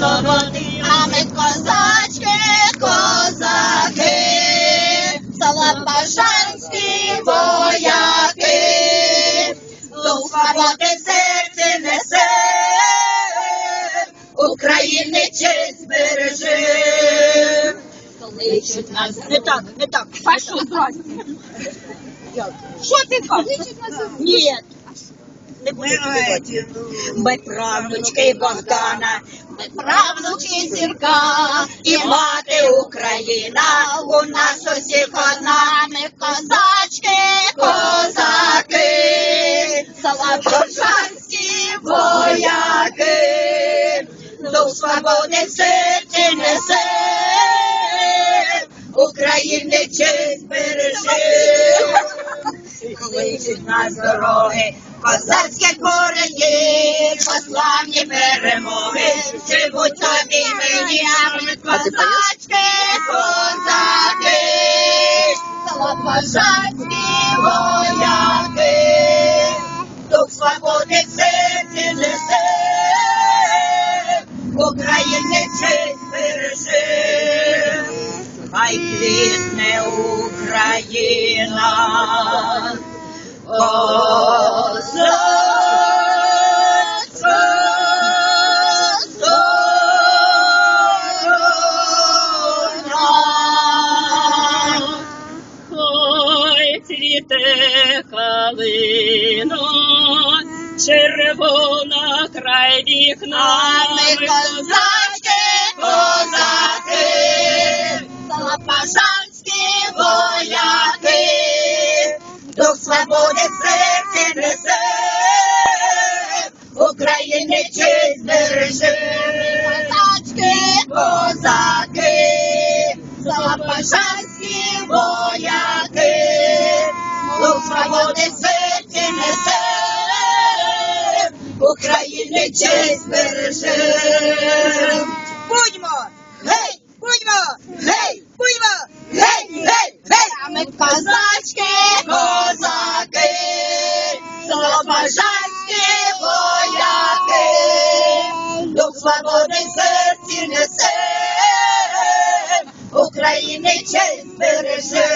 А ми козачки, козаки, Солопашанські вояки, дух свободи в серці несе, України честь бережи. Кличуть нас. Не так, не так. Що, здрасте? Що ти кажеш? Ні. Не будете Ми правнучки Богдана, ми правнучки зірка, і мати Україна у нас усіх одна. Ми козачки, козаки, Солопожанські вояки, дух свободи в несе, України честь бережи. Кличуть нас дороги, козацькі корені, пославні перемоги, живуть тобі мені, а ми козачки, козаки, Солопожанські вояки, дух свободи в серці несе, України честь бережи. Хай квітне Україна, калино, червона край вікна. А ми козачки, серці несе, України честь бережи. Козачки, козаки, запашанські вояки, дух свободи серці несе, України честь береже. Слобожанські вояки, дух свободи серці несе, України честь береже.